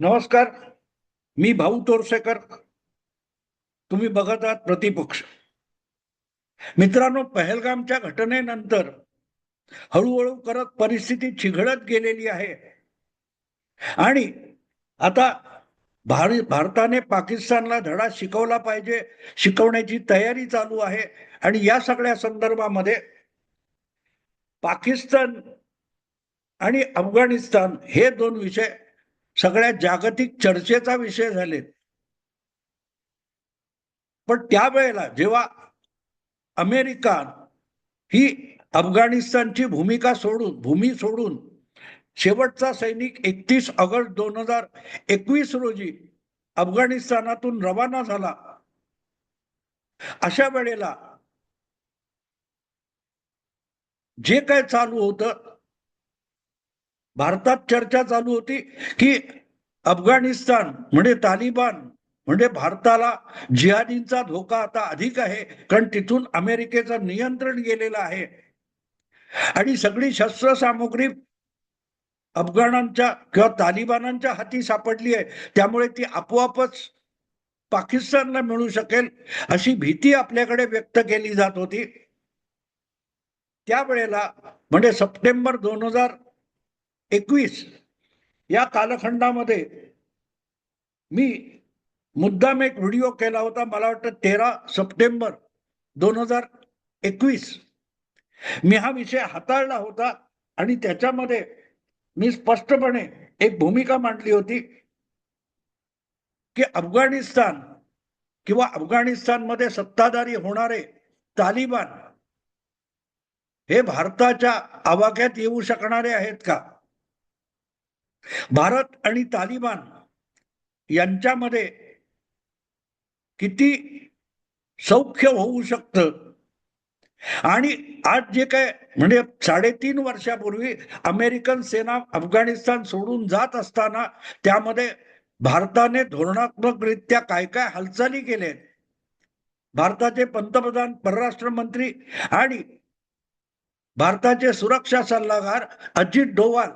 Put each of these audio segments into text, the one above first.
नमस्कार मी भाऊ तोरसेकर. तुम्ही बघत आहात प्रतिपक्ष. मित्रांनो पहलगामच्या घटनेनंतर हळूहळू करत परिस्थिती चिघळत गेलेली आहे. आणि आता भार भारताने पाकिस्तानला धडा शिकवला पाहिजे शिकवण्याची तयारी चालू आहे. आणि या सगळ्या संदर्भामध्ये पाकिस्तान आणि अफगाणिस्तान हे दोन विषय सगळ्या जागतिक चर्चेचा विषय झालेत. पण त्यावेळेला जेव्हा अमेरिका ही अफगाणिस्तानची भूमिका सोडून भूमी सोडून शेवटचा सैनिक एकतीस ऑगस्ट दोन हजार एकवीस रोजी अफगाणिस्तानातून रवाना झाला अशा वेळेला जे काय चालू होतं भारतात चर्चा चालू होती की अफगाणिस्तान म्हणजे तालिबान म्हणजे भारताला जिहादींचा धोका आता अधिक आहे कारण तिथून अमेरिकेचं नियंत्रण गेलेलं आहे. आणि सगळी शस्त्रसामुग्री अफगाणांच्या किंवा तालिबानांच्या हाती सापडली आहे. त्यामुळे ती आपोआपच पाकिस्तानला मिळू शकेल अशी भीती आपल्याकडे व्यक्त केली जात होती. त्यावेळेला म्हणजे सप्टेंबर दोन हजार एकवीस या कालखंडामध्ये मी मुद्दाम एक व्हिडिओ केला होता. मला वाटतं तेरा सप्टेंबर दोन हजार एकवीस. मी हा विषय हाताळला होता आणि त्याच्यामध्ये मी स्पष्टपणे एक भूमिका मांडली होती की अफगाणिस्तान किंवा अफगाणिस्तानमध्ये सत्ताधारी होणारे तालिबान हे भारताच्या आवाक्यात येऊ शकणारे आहेत का? भारत आणि तालिबान यांच्यामध्ये किती सौख्य होऊ शकतं? आणि आज जे काय म्हणजे साडेतीन वर्षापूर्वी अमेरिकन सेना अफगाणिस्तान सोडून जात असताना त्यामध्ये भारताने धोरणात्मकरित्या काय काय हालचाली केल्या? भारताचे पंतप्रधान परराष्ट्र मंत्री आणि भारताचे सुरक्षा सल्लागार अजित डोवाल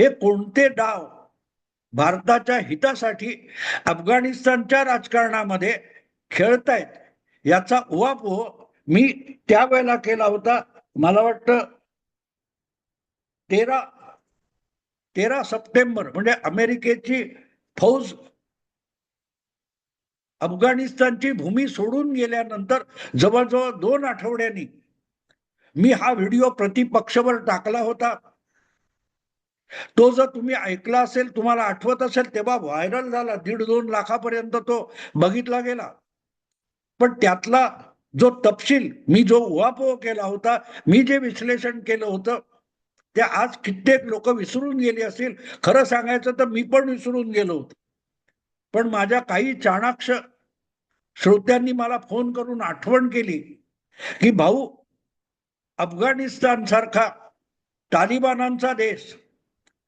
हे कोणते डाव? भारताच्या हितासाठी अफगाणिस्तानच्या राजकारणामध्ये खेळतायत. याचा उहापोह हो. मी त्यावेळेला केला होता. मला वाटतं तेरा तेरा सप्टेंबर म्हणजे अमेरिकेची फौज अफगाणिस्तानची भूमी सोडून गेल्यानंतर जवळजवळ दोन आठवड्यांनी मी हा व्हिडिओ प्रतिपक्षवर टाकला होता. तो जर तुम्ही ऐकला असेल तुम्हाला आठवत असेल तेव्हा व्हायरल झाला दीड दोन लाखापर्यंत तो बघितला गेला. पण त्यातला जो तपशील मी जो उहापोह केला होता मी जे विश्लेषण केलं होतं ते आज कित्येक लोक विसरून गेली असतील. खरं सांगायचं तर मी पण विसरून गेलो होतो. पण माझ्या काही चाणाक्ष श्रोत्यांनी मला फोन करून आठवण केली की भाऊ अफगाणिस्तान सारखा तालिबानांचा देश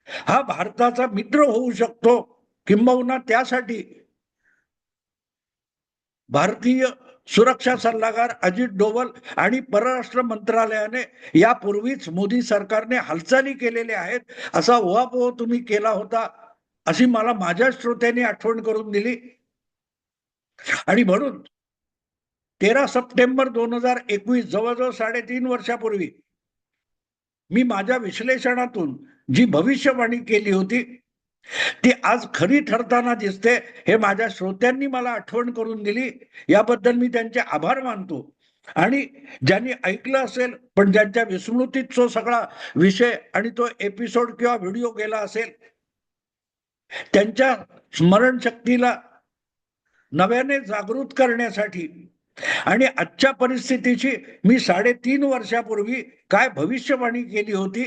हा भारताचा मित्र होऊ शकतो किंबहुना त्यासाठी भारतीय सुरक्षा सल्लागार अजित डोवल आणि परराष्ट्र मंत्रालयाने यापूर्वीच मोदी सरकारने हालचाली केलेल्या आहेत. असा उहापोह तुम्ही केला होता अशी मला माझ्या श्रोत्यांनी आठवण करून दिली. आणि म्हणून तेरा सप्टेंबर दोन हजार एकवीस जवळजवळ साडेतीन वर्षापूर्वी मी माझ्या विश्लेषणातून जी भविष्यवाणी केली होती ती आज खरी ठरताना दिसते हे माझ्या श्रोत्यांनी मला आठवण करून दिली. याबद्दल मी त्यांचे आभार मानतो. आणि ज्यांनी ऐकलं असेल पण ज्यांच्या विस्मृतीत तो सगळा विषय आणि तो एपिसोड किंवा व्हिडिओ गेला असेल त्यांच्या स्मरणशक्तीला नव्याने जागृत करण्यासाठी आणि आजच्या परिस्थितीची मी साडेतीन वर्षापूर्वी काय भविष्यवाणी केली होती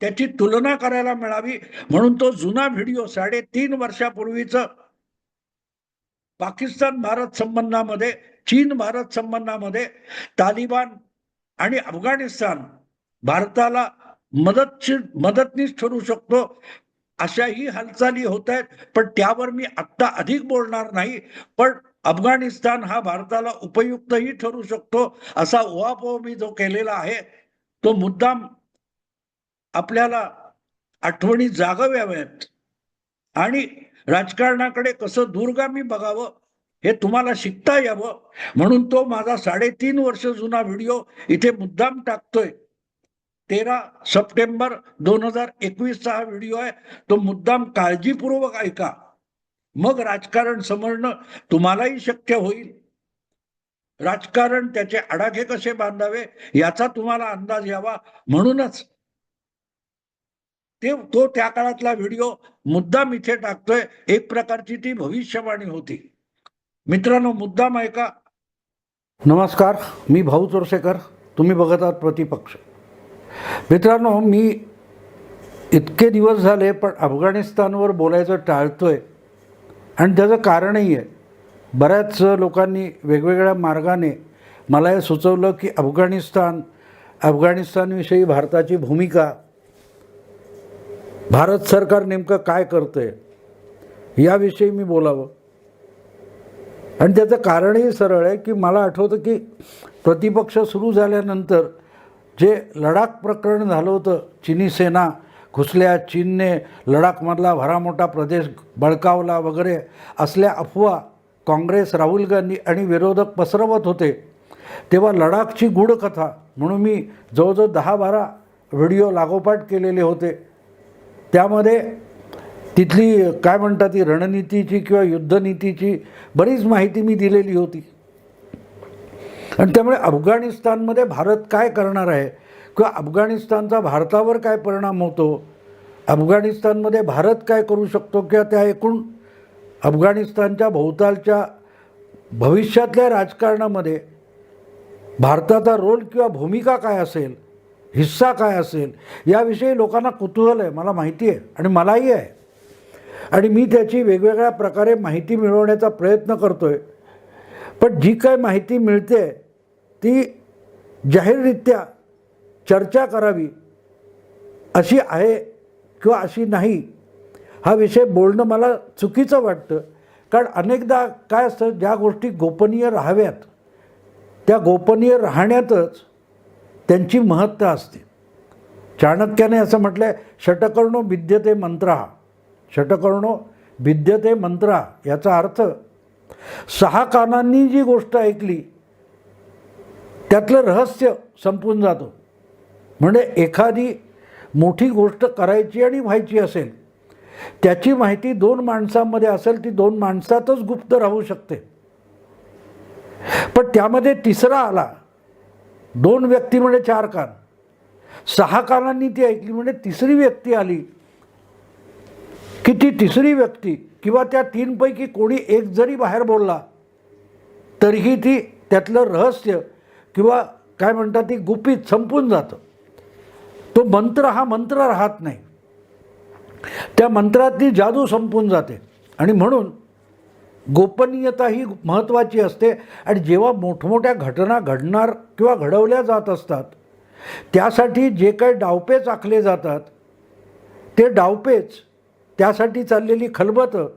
त्याची तुलना करायला मिळावी म्हणून तो जुना व्हिडिओ साडेतीन वर्षापूर्वीच पाकिस्तान भारत संबंधामध्ये चीन भारत संबंधामध्ये तालिबान आणि अफगाणिस्तान भारताला मदत मदतनीस ठरू शकतो अशाही हालचाली होत आहेत. पण त्यावर मी आत्ता अधिक बोलणार नाही. पण अफगाणिस्तान हा भारताला उपयुक्तही ठरू शकतो असा उहापोह मी जो केलेला आहे तो मुद्दाम आपल्याला आठवणी जागाव्याव्यात आणि राजकारणाकडे कसं दूरगामी बघावं हे तुम्हाला शिकता यावं. म्हणून तो माझा साडेतीन वर्ष जुना व्हिडिओ इथे मुद्दाम टाकतोय. तेरा सप्टेंबर दोन हजार एकवीसचा हा व्हिडिओ आहे. तो मुद्दाम काळजीपूर्वक ऐका. मग राजकारण समजणं तुम्हालाही शक्य होईल. राजकारण त्याचे आडाखे कसे बांधावे याचा तुम्हाला अंदाज यावा. म्हणूनच ते तो त्या काळातला व्हिडिओ मुद्दाम इथे टाकतोय. एक प्रकारची ती भविष्यवाणी होती. मित्रांनो मुद्दाम ऐका नमस्कार. मी भाऊ चोरसेकर. तुम्ही बघत आहात प्रतिपक्ष. मित्रांनो मी इतके दिवस झाले पण अफगाणिस्तानवर बोलायचं टाळतोय. आणि त्याचं कारणही आहे. बऱ्याच लोकांनी वेगवेगळ्या मार्गाने मला हे सुचवलं की अफगाणिस्तान अफगाणिस्तानविषयी भारताची भूमिका भारत सरकार नेमकं काय करतं आहे याविषयी मी बोलावं. आणि त्याचं कारणही सरळ आहे की मला आठवतं की प्रतिपक्ष सुरू झाल्यानंतर जे लडाख प्रकरण झालं होतं चिनी सेना घुसल्या चीनने लडाखमधला भरामोठा प्रदेश बळकावला वगैरे असल्या अफवा काँग्रेस राहुल गांधी आणि विरोधक पसरवत होते. तेव्हा लडाखची गूढकथा म्हणून मी जवळजवळ दहा बारा व्हिडिओ लागोपाठ केलेले होते. त्यामध्ये तिथली काय म्हणतात ती रणनीतीची किंवा युद्धनीतीची बरीच माहिती मी दिलेली होती. आणि त्यामुळे अफगाणिस्तानमध्ये भारत काय करणार आहे? किंवा अफगाणिस्तानचा भारतावर काय परिणाम होतो? अफगाणिस्तानमध्ये भारत काय करू शकतो? किंवा त्या एकूण अफगाणिस्तानच्या भोवतालच्या भविष्यातल्या राजकारणामध्ये भारताचा रोल किंवा भूमिका काय असेल? हिस्सा काय असेल? याविषयी लोकांना कुतूहल आहे मला माहिती आहे आणि मलाही आहे. आणि मी त्याची वेगवेगळ्या प्रकारे माहिती मिळवण्याचा प्रयत्न करतो आहे पण जी काय माहिती मिळते ती जाहीररित्या चर्चा करावी अशी आहे किंवा अशी नाही हा विषय बोलणं मला चुकीचं वाटतं. कारण अनेकदा काय असतं ज्या गोष्टी गोपनीय राहाव्यात त्या गोपनीय राहण्यातच त्यांची महत्ता असते. चाणक्याने असं म्हटलं आहे षटकर्णो भिद्यते मंत्रा. षटकर्णो भिद्यते मंत्रा याचा अर्थ सहा कानांनी जी गोष्ट ऐकली त्यातलं रहस्य संपून जातो. म्हणजे एखादी मोठी गोष्ट करायची आणि व्हायची असेल त्याची माहिती दोन माणसांमध्ये असेल ती दोन माणसातच गुप्त राहू शकते. पण त्यामध्ये तिसरा आला दोन व्यक्ती म्हणजे चार कान. सहा कानांनी ती ऐकली म्हणजे तिसरी व्यक्ती आली. की ती तिसरी व्यक्ती किंवा त्या तीनपैकी कोणी एक जरी बाहेर बोलला तरीही ती त्यातलं रहस्य किंवा काय म्हणतात ती गुपित संपून जातं. तो मंत्र हा मंत्र राहत नाही. त्या मंत्रातली जादू संपून जाते. आणि म्हणून गोपनीयता ही महत्त्वाची असते. आणि जेव्हा मोठमोठ्या घटना घडणार किंवा घडवल्या जात असतात त्यासाठी जे काही डावपेच आखले जातात ते डावपेच त्यासाठी चाललेली खलबतं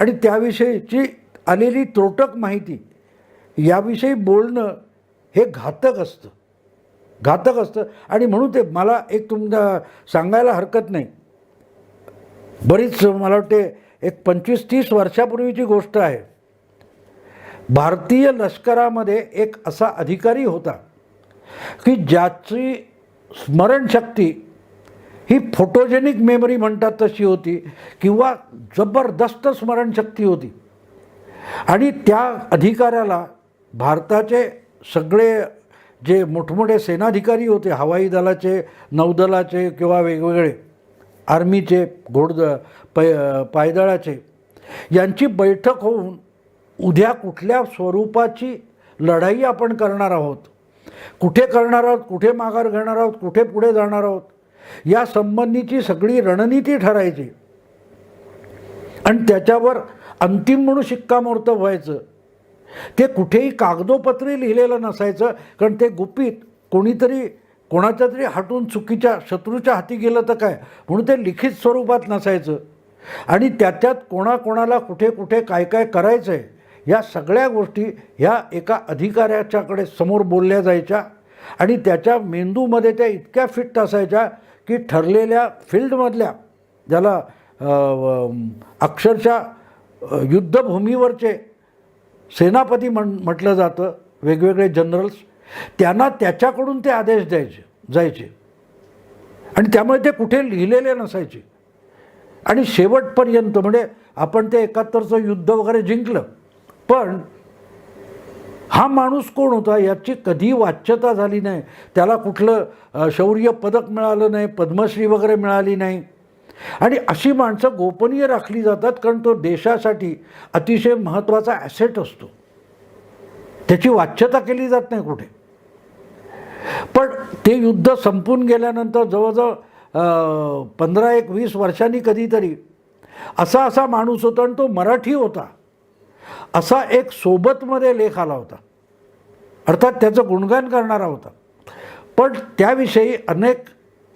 आणि त्याविषयीची आलेली त्रोटक माहिती याविषयी बोलणं हे घातक असतं. घातक असतं. आणि म्हणून ते मला एक तुमच्या सांगायला हरकत नाही. बरीच मला वाटते एक पंचवीस तीस वर्षापूर्वीची गोष्ट आहे. भारतीय लष्करामध्ये एक असा अधिकारी होता की ज्याची स्मरणशक्ती ही फोटोजेनिक मेमरी म्हणतात तशी होती किंवा जबरदस्त स्मरणशक्ती होती. आणि त्या अधिकाऱ्याला भारताचे सगळे जे मोठमोठे सेनाधिकारी होते हवाई दलाचे नौदलाचे किंवा वेगवेगळे आर्मीचे घोडद पै पायदळाचे. यांची बैठक होऊन उद्या कुठल्या स्वरूपाची लढाई आपण करणार आहोत? कुठे करणार आहोत? कुठे माघार घेणार आहोत? कुठे पुढे जाणार आहोत? या संबंधीची सगळी रणनीती ठरायची. आणि त्याच्यावर अंतिम म्हणून शिक्कामोर्तब व्हायचं. ते कुठेही कागदोपत्री लिहिलेलं नसायचं कारण ते गुपित कोणीतरी कोणाच्या तरी हटून चुकीच्या शत्रूच्या हाती गेलं तर काय? म्हणून ते लिखित स्वरूपात नसायचं. आणि त्याच्यात कोणाकोणाला कुठे कुठे काय काय करायचं आहे या सगळ्या गोष्टी ह्या एका अधिकाऱ्याच्याकडे समोर बोलल्या जायच्या आणि त्याच्या मेंदूमध्ये त्या इतक्या फिट असायच्या की ठरलेल्या फील्डमधल्या ज्याला अक्षरशः युद्धभूमीवरचे सेनापती म्हण म्हटलं जातं वेगवेगळे जनरल्स त्यांना त्याच्याकडून ते आदेश द्यायचे जायचे. आणि त्यामुळे ते कुठे लिहिलेले नसायचे. आणि शेवटपर्यंत म्हणजे आपण ते एकाहत्तरचं युद्ध वगैरे जिंकलं. पण हा माणूस कोण होता याची कधी वाच्यता झाली नाही. त्याला कुठलं शौर्य पदक मिळालं नाही पद्मश्री वगैरे मिळाली नाही. आणि अशी माणसं गोपनीय राखली जातात कारण तो देशासाठी अतिशय महत्त्वाचा ॲसेट असतो. त्याची वाच्यता केली जात नाही कुठे. पण ते युद्ध संपून गेल्यानंतर जवळजवळ पंधरा एक वीस वर्षांनी कधीतरी. असा असा माणूस होता आणि तो मराठी होता. असा एक सोबतमध्ये लेख आला होता. अर्थात त्याचं गुणगान करणारा होता. पण त्याविषयी अनेक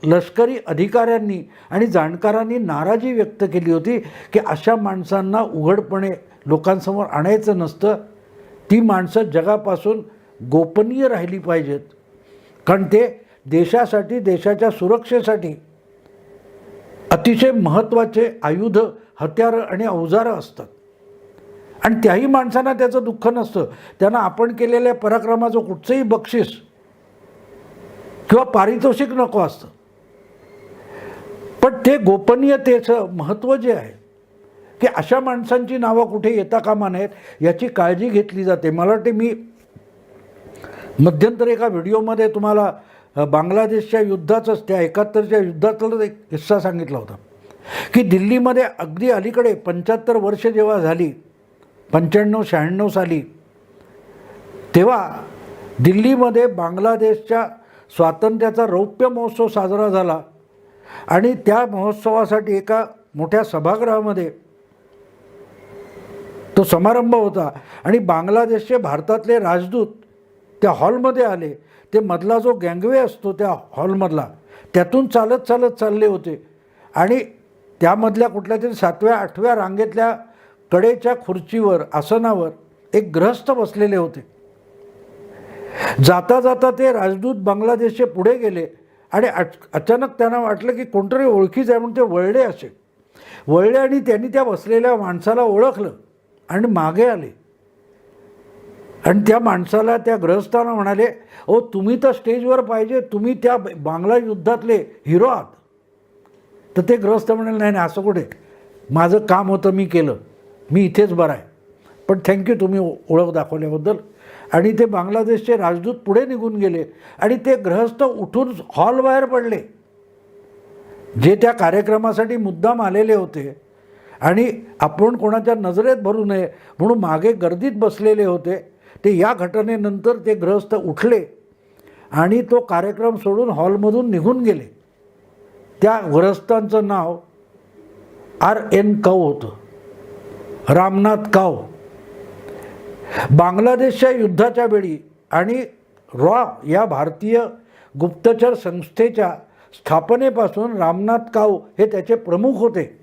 लष्करी अधिकाऱ्यांनी आणि जाणकारांनी नाराजी व्यक्त केली होती की अशा माणसांना उघडपणे लोकांसमोर आणायचं नसतं. ती माणसं जगापासून गोपनीय राहिली पाहिजेत. कारण ते देशासाठी देशाच्या सुरक्षेसाठी अतिशय महत्त्वाचे आयुध हत्यारं आणि अवजारं असतात. आणि त्याही माणसांना त्याचं दुःख नसतं. त्यांना आपण केलेल्या पराक्रमाचं कुठचंही बक्षीस किंवा पारितोषिक नको असतं. पण ते गोपनीयतेचं महत्त्व जे आहे की अशा माणसांची नावं कुठे येता कामा नयेत याची काळजी घेतली जाते. मला वाटते मी मध्यंतरी एका व्हिडिओमध्ये तुम्हाला बांगलादेशच्या युद्धाचंच त्या एकाहत्तरच्या युद्धातलाच एक किस्सा सांगितला होता. की दिल्लीमध्ये अगदी अलीकडे पंच्याहत्तर वर्ष जेव्हा झाली पंच्याण्णव शहाण्णव साली तेव्हा दिल्लीमध्ये बांगलादेशच्या स्वातंत्र्याचा रौप्य महोत्सव साजरा झाला आणि त्या महोत्सवासाठी एका मोठ्या सभागृहामध्ये तो समारंभ होता. आणि बांगलादेशचे भारतातले राजदूत त्या हॉलमध्ये आले. ते मधला जो गँगवे असतो त्या हॉलमधला त्यातून चालत चालत चालले होते. आणि त्यामधल्या कुठल्या तरी सातव्या आठव्या रांगेतल्या कडेच्या खुर्चीवर आसनावर एक ग्रहस्थ बसलेले होते. जाता जाता ते राजदूत बांगलादेशचे पुढे गेले आणि अच अचानक त्यांना वाटलं की कोणतरी ओळखीच आहे म्हणून ते वळले असे. वळले आणि त्यांनी त्या बसलेल्या माणसाला ओळखलं आणि मागे आले. आणि त्या माणसाला त्या ग्रहस्थानं म्हणाले ओ तुम्ही तर स्टेजवर पाहिजे तुम्ही त्या बांगला युद्धातले हिरो आहात. तर ते ग्रहस्थ म्हणाले नाही नाही असं कुठे? माझं काम होतं मी केलं. मी इथेच बरं आहे. पण थँक्यू तुम्ही ओळख दाखवल्याबद्दल. आणि ते बांगलादेशचे राजदूत पुढे निघून गेले आणि ते ग्रहस्थ उठून हॉलबाहेर पडले. जे त्या कार्यक्रमासाठी मुद्दाम आलेले होते. आणि आपण कोणाच्या नजरेत भरू नये म्हणून मागे गर्दीत बसलेले होते. ते या घटनेनंतर ते ग्रहस्थ उठले आणि तो कार्यक्रम सोडून हॉलमधून निघून गेले. त्या ग्रहस्थांचं नाव आर एन काऊ होतं. रामनाथ काव बांगलादेशच्या युद्धाच्या वेळी आणि रॉ या भारतीय गुप्तचर संस्थेच्या स्थापनेपासून रामनाथ काव हे त्याचे प्रमुख होते.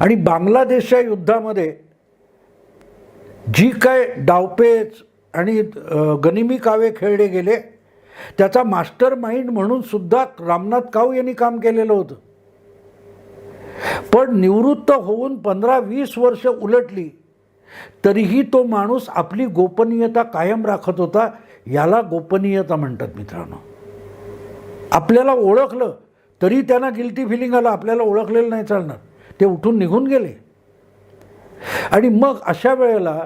आणि बांगलादेशच्या युद्धामध्ये जी काय डावपेच आणि गनिमी कावे खेळले गेले त्याचा मास्टर माइंड म्हणून सुद्धा रामनाथ काव यांनी काम केलेलं होतं. पण निवृत्त होऊन पंधरा वीस वर्ष उलटली तरीही तो माणूस आपली गोपनीयता कायम राखत होता याला गोपनीयता म्हणतात मित्रांनो. आपल्याला ओळखलं तरी त्यांना गिल्टी फिलिंग आलं आपल्याला ओळखलेलं नाही चालणार. ते उठून निघून गेले. आणि मग अशा वेळेला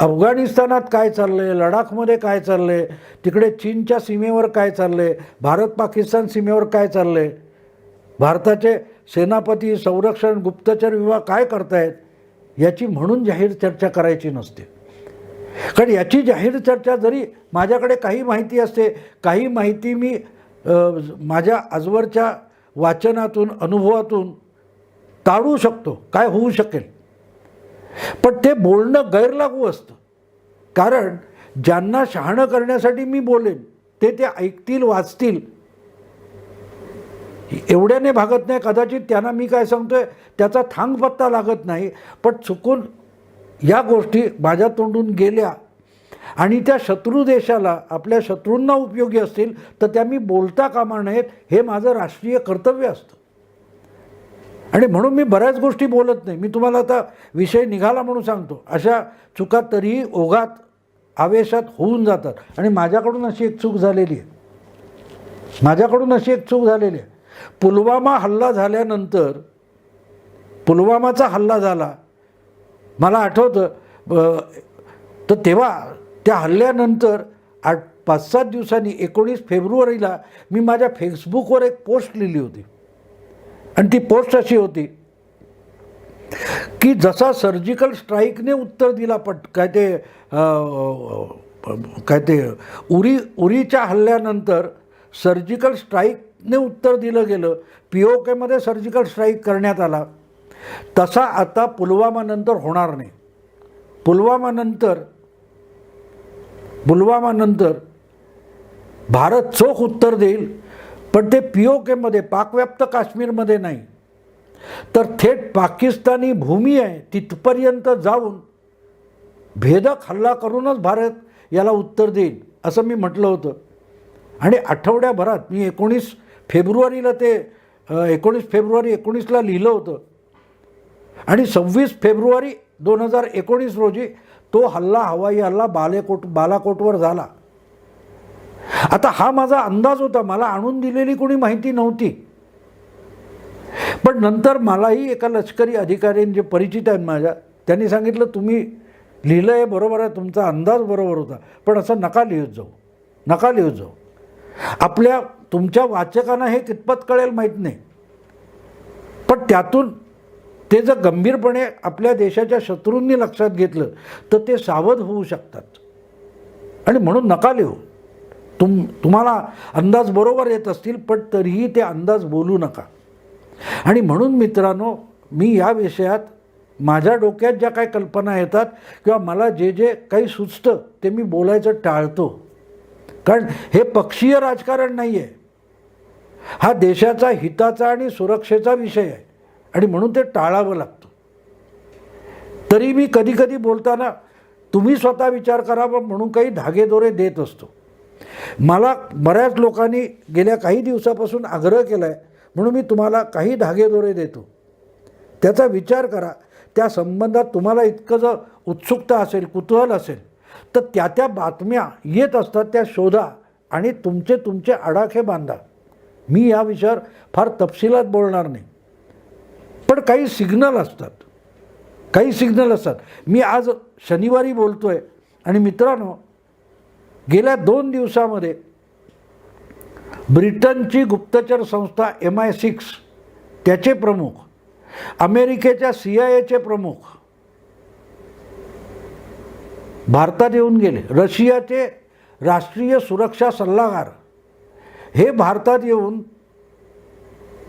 अफगाणिस्तानात काय चाललं आहे लडाखमध्ये काय चाललं आहे तिकडे चीनच्या सीमेवर काय चाललं आहे भारत पाकिस्तान सीमेवर काय चाललं आहे भारताचे सेनापती संरक्षण गुप्तचर विभाग काय करतायत याची म्हणून जाहीर चर्चा करायची नसते. कारण याची जाहीर चर्चा जरी माझ्याकडे काही माहिती असते काही माहिती मी माझ्या आजवरच्या वाचनातून अनुभवातून टाळू शकतो. काय होऊ शकेल? पण ते बोलणं गैरलागू असतं. कारण ज्यांना शहाणं करण्यासाठी मी बोलेन ते ते ऐकतील वाचतील. एवढ्याने भागत नाही कदाचित त्यांना मी काय सांगतोय त्याचा थांग पत्ता लागत नाही. पण चुकून या गोष्टी माझ्या तोंडून गेल्या. आणि त्या शत्रू देशाला आपल्या शत्रूंना उपयोगी असतील तर त्या मी बोलता कामा नयेत हे माझं राष्ट्रीय कर्तव्य असतं. आणि म्हणून मी बऱ्याच गोष्टी बोलत नाही. मी तुम्हाला आता विषय निघाला म्हणून सांगतो. अशा चुका तरीही ओघात आवेशात होऊन जातात. आणि माझ्याकडून अशी एक चूक झालेली आहे. माझ्याकडून अशी एक चूक झालेली आहे. पुलवामा हल्ला झाल्यानंतर पुलवामाचा हल्ला झाला. मला आठवतं तर तेव्हा त्या हल्ल्यानंतर आठ पाच सात दिवसांनी एकोणीस फेब्रुवारीला मी माझ्या फेसबुकवर एक पोस्ट लिहिली होती. आणि ती पोस्ट अशी होती की जसा सर्जिकल स्ट्राईकने उत्तर दिला पट काय ते काय ते उरी उरीच्या हल्ल्यानंतर सर्जिकल स्ट्राईकने उत्तर दिलं गेलं. पी ओ केमध्ये सर्जिकल स्ट्राईक करण्यात आला. तसा आता पुलवामानंतर होणार नाही. पुलवामानंतर पुलवामानंतर भारत चोख उत्तर देईल. पण ते पी ओ केमध्ये पाकव्याप्त काश्मीरमध्ये नाही. तर थेट पाकिस्तानी भूमी आहे तिथपर्यंत जाऊन भेदक हल्ला करूनच भारत याला उत्तर देईल असं मी म्हटलं होतं. आणि आठवड्याभरात मी एकोणीस फेब्रुवारीला ते एकोणीस फेब्रुवारी एकोणीसला लिहिलं होतं. आणि सव्वीस फेब्रुवारी दोन हजार एकोणीस रोजी तो हल्ला हवाई हल्ला बालेकोट बालाकोटवर झाला. आता हा माझा अंदाज होता. मला आणून दिलेली कोणी माहिती नव्हती. पण नंतर मलाही एका लष्करी अधिकाऱ्यांनी जे परिचित आहेत माझ्या त्यांनी सांगितलं तुम्ही लिहिलं आहे बरोबर आहे तुमचा अंदाज बरोबर होता. पण असं नका लिहित जाऊ. नका लिहित जाऊ. आपल्या तुमच्या वाचकांना हे कितपत कळेल माहीत नाही. पण त्यातून ते जर गंभीरपणे आपल्या देशाच्या शत्रूंनी लक्षात घेतलं तर ते सावध होऊ शकतात. आणि म्हणून नका लिहू. तुम तुम्हाला अंदाज बरोबर येत असतील पण तरीही ते अंदाज बोलू नका. आणि म्हणून मित्रांनो मी या विषयात माझ्या डोक्यात ज्या काही कल्पना येतात किंवा मला जे जे काही सुचतं ते मी बोलायचं टाळतो. कारण हे पक्षीय राजकारण नाही आहे हा देशाचा हिताचा आणि सुरक्षेचा विषय आहे. आणि म्हणून ते टाळावं लागतं. तरी मी कधी कधी बोलताना तुम्ही स्वतः विचार करावा म्हणून काही धागेदोरे देत असतो. मला बऱ्याच लोकांनी गेल्या काही दिवसापासून आग्रह केला आहे म्हणून मी तुम्हाला काही धागेदोरे देतो. त्याचा विचार करा. त्या संबंधात तुम्हाला इतकं जर उत्सुकता असेल कुतूहल असेल तर त्या त्या बातम्या येत असतात त्या शोधा आणि तुमचे तुमचे आडाखे बांधा. मी या विषयावर फार तपशिलात बोलणार नाही. पण काही सिग्नल असतात. काही सिग्नल असतात. मी आज शनिवारी बोलतो आहे आणि मित्रांनो गेल्या दोन दिवसामध्ये ब्रिटनची गुप्तचर संस्था एम आय सिक्स त्याचे प्रमुख अमेरिकेच्या सी आय एचे प्रमुख भारतात येऊन गेले. रशियाचे राष्ट्रीय सुरक्षा सल्लागार हे भारतात येऊन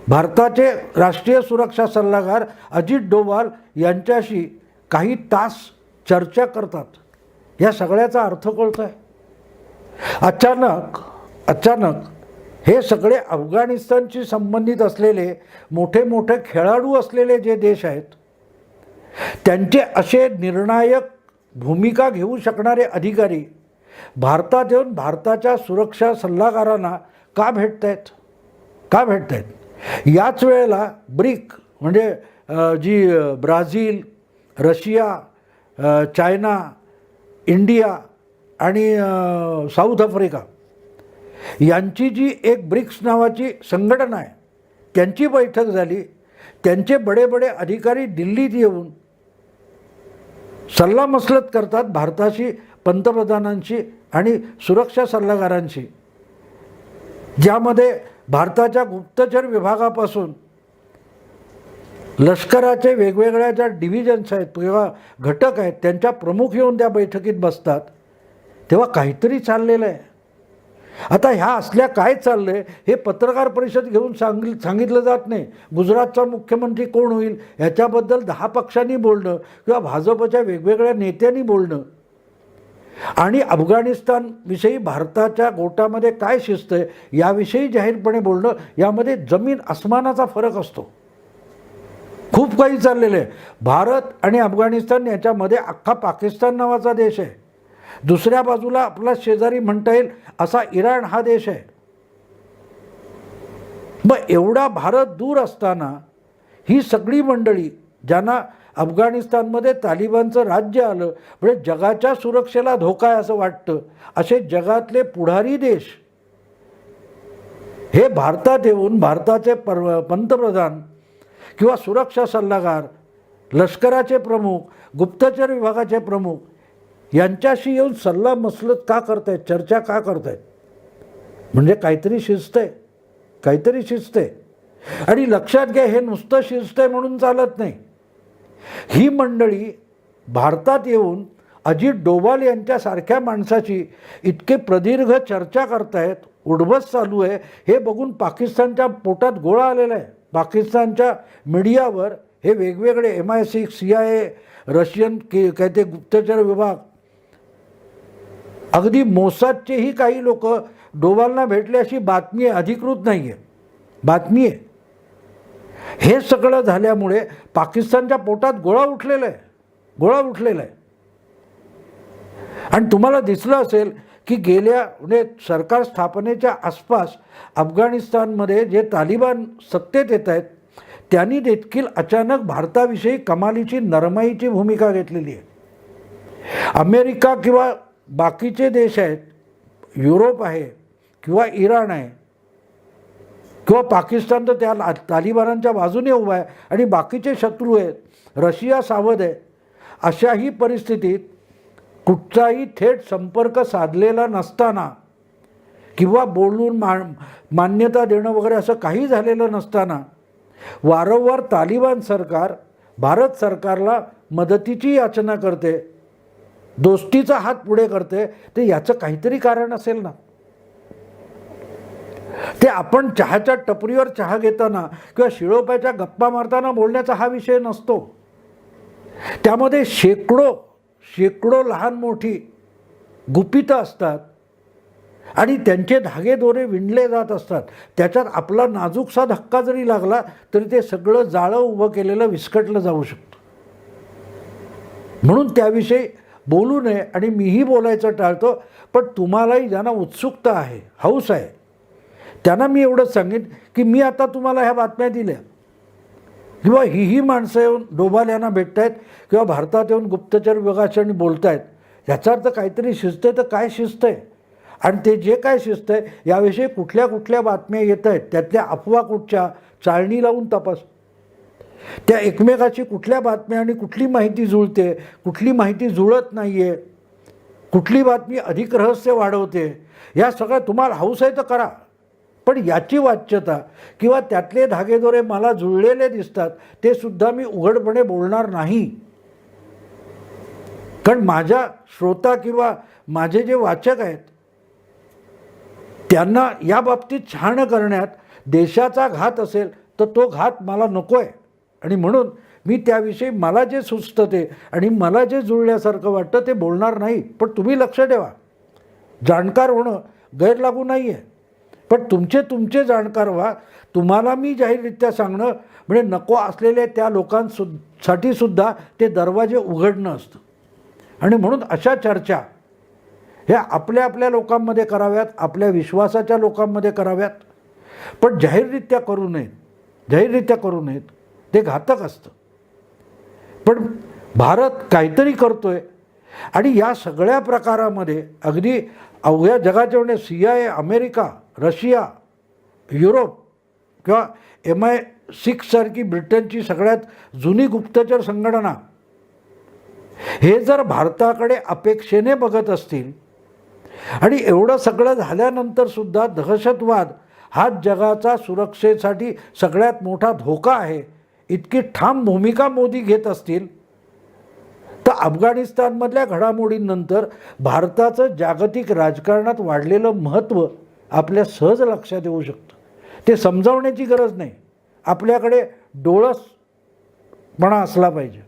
भारताचे राष्ट्रीय सुरक्षा सल्लागार अजित डोवाल यांच्याशी काही तास चर्चा करतात. या सगळ्याचा अर्थ कळतो आहे अचानक अचानक हे सगळे अफगाणिस्तानशी संबंधित असलेले मोठे मोठे खेळाडू असलेले जे देश आहेत त्यांचे असे निर्णायक भूमिका घेऊ शकणारे अधिकारी भारतात येऊन भारताच्या सुरक्षा सल्लागारांना का भेटत आहेत का भेटत आहेत याच वेळेला ब्रिक म्हणजे जी ब्राझील रशिया चायना इंडिया आणि साऊथ आफ्रिका यांची जी एक ब्रिक्स नावाची संघटना आहे त्यांची बैठक झाली त्यांचे बडे बडे अधिकारी दिल्लीत येऊन सल्लामसलत करतात भारताशी पंतप्रधानांशी आणि सुरक्षा सल्लागारांशी ज्यामध्ये भारताच्या गुप्तचर विभागापासून लष्कराचे वेगवेगळ्या ज्या डिव्हिजन्स आहेत किंवा घटक आहेत त्यांच्या प्रमुख येऊन त्या बैठकीत बसतात. तेव्हा काहीतरी चाललेलं आहे. आता ह्या असल्या काय चाललं आहे हे पत्रकार परिषद घेऊन सांग सांगितलं जात नाही. गुजरातचा मुख्यमंत्री कोण होईल ह्याच्याबद्दल दहा पक्षांनी बोलणं किंवा भाजपच्या वेगवेगळ्या नेत्यांनी बोलणं. आणि अफगाणिस्तानविषयी भारताच्या गोटामध्ये काय शिस्त आहे याविषयी जाहीरपणे बोलणं यामध्ये जमीन अस्मानाचा फरक असतो. खूप काही चाललेलं आहे. भारत आणि अफगाणिस्तान याच्यामध्ये अख्खा पाकिस्तान नावाचा देश आहे. दुसऱ्या बाजूला आपला शेजारी म्हणता येईल असा इराण हा देश आहे. मग एवढा भारत दूर असताना ही सगळी मंडळी ज्यांना अफगाणिस्तानमध्ये तालिबानचं राज्य आलं म्हणजे जगाच्या सुरक्षेला धोका आहे असं वाटतं असे जगातले पुढारी देश हे भारतात येऊन भारताचे पर पंतप्रधान किंवा सुरक्षा सल्लागार लष्कराचे प्रमुख गुप्तचर विभागाचे प्रमुख यांच्याशी येऊन सल्ला मसलत का करतायत? चर्चा का करतायत? म्हणजे काहीतरी शिस्त आहे काहीतरी शिस्त आहे आणि लक्षात घ्या हे नुसतं शिस्त आहे म्हणून चालत नाही. ही मंडळी भारतात येऊन अजित डोवाल यांच्यासारख्या माणसाची इतके प्रदीर्घ चर्चा करतायत उडबस चालू आहे हे बघून पाकिस्तानच्या पोटात गोळा आलेला आहे. पाकिस्तानच्या मीडियावर हे वेगवेगळे M I six C I A Russian के काय ते गुप्तचर विभाग अगदी मोसादचेही काही लोक डोवालना भेटले अशी बातमी आहे अधिकृत नाही आहे बातमी आहे हे सगळं झाल्यामुळे पाकिस्तानच्या पोटात गोळा उठलेला आहे गोळा उठलेला आहे आणि तुम्हाला दिसलं असेल की गेल्या म्हणजे सरकार स्थापनेच्या आसपास अफगाणिस्तानमध्ये जे तालिबान सत्तेत येत आहेत त्यांनी देखील अचानक भारताविषयी कमालीची नरमाईची भूमिका घेतलेली आहे. अमेरिका किंवा बाकीचे देश आहेत युरोप आहे किंवा इराण आहे किंवा पाकिस्तान तर त्या तालिबानांच्या बाजूने उभा आहे आणि बाकीचे शत्रू आहेत रशिया सावध आहे. अशाही परिस्थितीत कुठचाही थेट संपर्क साधलेला नसताना किंवा बोलून मा मान्यता देणं वगैरे असं काही झालेलं नसताना वारंवार तालिबान सरकार भारत सरकारला मदतीची याचना करते. दोस्तीचा हात पुढे करते ते याचं काहीतरी कारण असेल ना. ते आपण चहाच्या टपरीवर चहा घेताना किंवा शिळोप्याच्या गप्पा मारताना बोलण्याचा हा विषय नसतो. त्यामध्ये शेकडो शेकडो लहान मोठी गुपितं असतात आणि त्यांचे धागे दोरे विणले जात असतात. त्याच्यात आपला नाजूकसा धक्का जरी लागला तरी ते सगळं जाळं उभं केलेलं विस्कटलं जाऊ शकतं. म्हणून त्याविषयी बोलू नये आणि मीही बोलायचं टाळतो पण तुम्हालाही ज्यांना उत्सुकता आहे हौस आहे त्यांना मी एवढंच सांगेन की मी आता तुम्हाला ह्या बातम्या दिल्या. किंवा ही ही माणसं येऊन डोबाल यांना भेटत आहेत किंवा भारतात येऊन गुप्तचर विभागाशी बोलत आहेत याचा अर्थ काहीतरी शिस्त आहे तर काय शिस्त आहे? आणि ते जे काय शिस्त आहे याविषयी कुठल्या कुठल्या बातम्या येत आहेत त्यातल्या अफवा कुठच्या चाळणी लावून तपास त्या एकमेकाची कुठल्या बातम्या आणि कुठली माहिती जुळते कुठली माहिती जुळत नाही आहे कुठली बातमी अधिक रहस्य वाढवते या सगळ्या तुम्हाला हौस आहे तर करा. पण याची वाच्यता किंवा त्यातले धागेदोरे मला जुळलेले दिसतात ते सुद्धा मी उघडपणे बोलणार नाही. कारण माझ्या श्रोता किंवा माझे जे वाचक आहेत त्यांना या बाबतीत छान करण्यात देशाचा घात असेल तर तो घात मला नको आहे आणि म्हणून मी त्याविषयी मला जे सुचतं ते आणि मला जे जुळल्यासारखं वाटतं ते बोलणार नाही. पण तुम्ही लक्ष ठेवा. जाणकार होणं गैरलागू नाही आहे पण तुमचे तुमचे जाणकार व्हा. तुम्हाला मी जाहीररित्या सांगणं म्हणजे नको असलेल्या त्या लोकांसु साठी सुद्धा ते दरवाजे उघडणं असतं. आणि म्हणून अशा चर्चा ह्या आपल्या आपल्या लोकांमध्ये कराव्यात आपल्या विश्वासाच्या लोकांमध्ये कराव्यात. पण जाहीररित्या करू नयेत. जाहीररित्या करू नयेत. ते घातक असतं. पण भारत काहीतरी करतोय आणि या सगळ्या प्रकारामध्ये अगदी अवघ्या जगाच्या म्हणजे C I America Russia Europe किंवा एम आय सिक्ससारखी ब्रिटनची सगळ्यात जुनी गुप्तचर संघटना हे जर भारताकडे अपेक्षेने बघत असतील आणि एवढं सगळं झाल्यानंतर सुद्धा दहशतवाद हा जगाचा सुरक्षेसाठी सगळ्यात मोठा धोका आहे इतकी ठाम भूमिका मोदी घेत असतील तर अफगाणिस्तानमधल्या घडामोडींनंतर भारताचं जागतिक राजकारणात वाढलेलं महत्त्व आपल्या सहज लक्षात येऊ शकतं. ते समजावण्याची गरज नाही. आपल्याकडे डोळसपणा असला पाहिजे.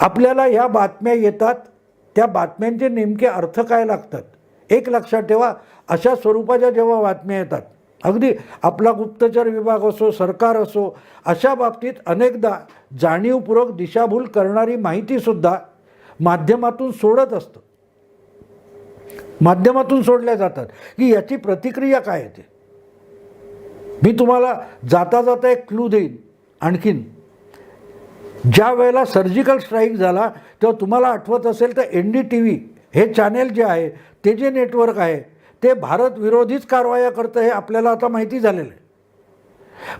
आपल्याला ह्या बातम्या येतात त्या बातम्यांचे नेमके अर्थ काय लागतात एक लक्षात ठेवा अशा स्वरूपाच्या जेव्हा बातम्या येतात अगदी आपला गुप्तचर विभाग असो सरकार असो अशा बाबतीत अनेकदा जाणीवपूर्वक दिशाभूल करणारी माहितीसुद्धा माध्यमातून सोडत असतं. माध्यमातून सोडल्या जातात. की याची प्रतिक्रिया काय येते मी तुम्हाला जाता जाता एक क्लू देईन. आणखीन ज्या वेळेला सर्जिकल स्ट्राईक झाला तेव्हा तुम्हाला आठवत असेल तर एन डी टी व्ही हे चॅनेल जे आहे ते जे नेटवर्क आहे ते भारत विरोधीच कारवाया करतं हे आपल्याला आता माहिती झालेलं आहे.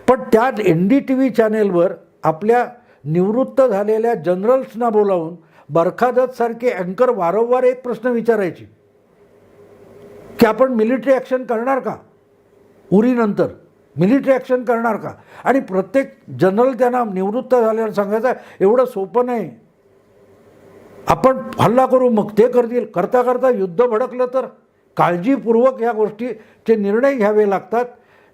पण त्यात एन डी टी व्ही चॅनेलवर आपल्या निवृत्त झालेल्या जनरल्सना बोलावून बरखादतसारखे अँकर वारंवार एक प्रश्न विचारायची. की आपण मिलिटरी ॲक्शन करणार का? उरीनंतर मिलिटरी ॲक्शन करणार का? आणि प्रत्येक जनरल त्यांना निवृत्त झाल्यावर सांगायचं एवढं सोपं नाही. आपण हल्ला करू मग ते करतील. करता करता युद्ध भडकलं तर काळजीपूर्वक ह्या गोष्टीचे निर्णय घ्यावे लागतात.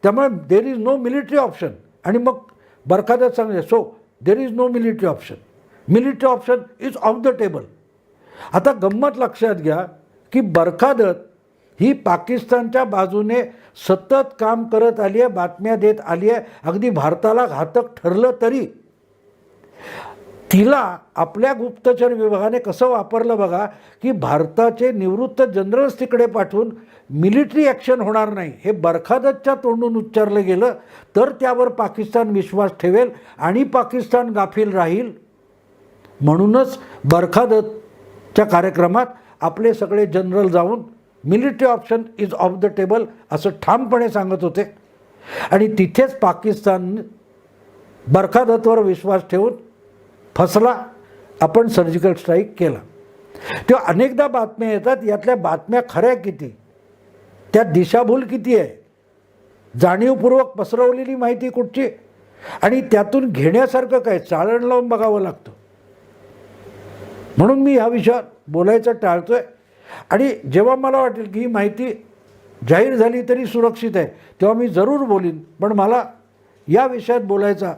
त्यामुळे there is no military option आणि मग बरखादत सांगले so there is no military option military option is off the table आता गंमत लक्षात घ्या की बरखादत ही पाकिस्तानच्या बाजूने सतत काम करत आली आहे बातम्या देत आली आहे अगदी भारताला घातक ठरलं तरी तिला आपल्या गुप्तचर विभागाने कसं वापरलं बघा की भारताचे निवृत्त जनरल्स तिकडे पाठवून मिलिटरी ॲक्शन होणार नाही. हे बरखादतच्या तोंडून उच्चारलं गेलं तर त्यावर पाकिस्तान विश्वास ठेवेल आणि पाकिस्तान गाफील राहील. म्हणूनच बरखादतच्या कार्यक्रमात आपले सगळे जनरल जाऊन military option is off the table असं ठामपणे सांगत होते. आणि तिथेच पाकिस्तान बरखादतवर विश्वास ठेवून फसला आपण सर्जिकल स्ट्राईक केला. तेव्हा अनेकदा बातम्या येतात यातल्या बातम्या खऱ्या किती? त्यात दिशाभूल किती आहे? जाणीवपूर्वक पसरवलेली माहिती कुठची? आणि त्यातून घेण्यासारखं काय? चाळण लावून बघावं लागतं. म्हणून मी ह्या विषयावर बोलायचं टाळतोय. आणि जेव्हा मला वाटेल की ही माहिती जाहीर झाली तरी सुरक्षित आहे तेव्हा मी जरूर बोलीन. पण मला या विषयात बोलायचा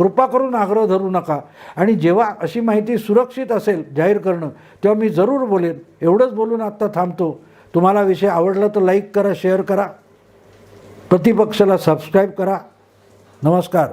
कृपा करून आग्रह धरू नका. आणि जेव्हा अशी माहिती सुरक्षित असेल जाहीर करणं तेव्हा मी जरूर बोलेन. एवढंच बोलून आत्ता थांबतो. तुम्हाला विषय आवडला तर लाईक करा शेअर करा. प्रतिपक्षाला सबस्क्राईब करा. नमस्कार.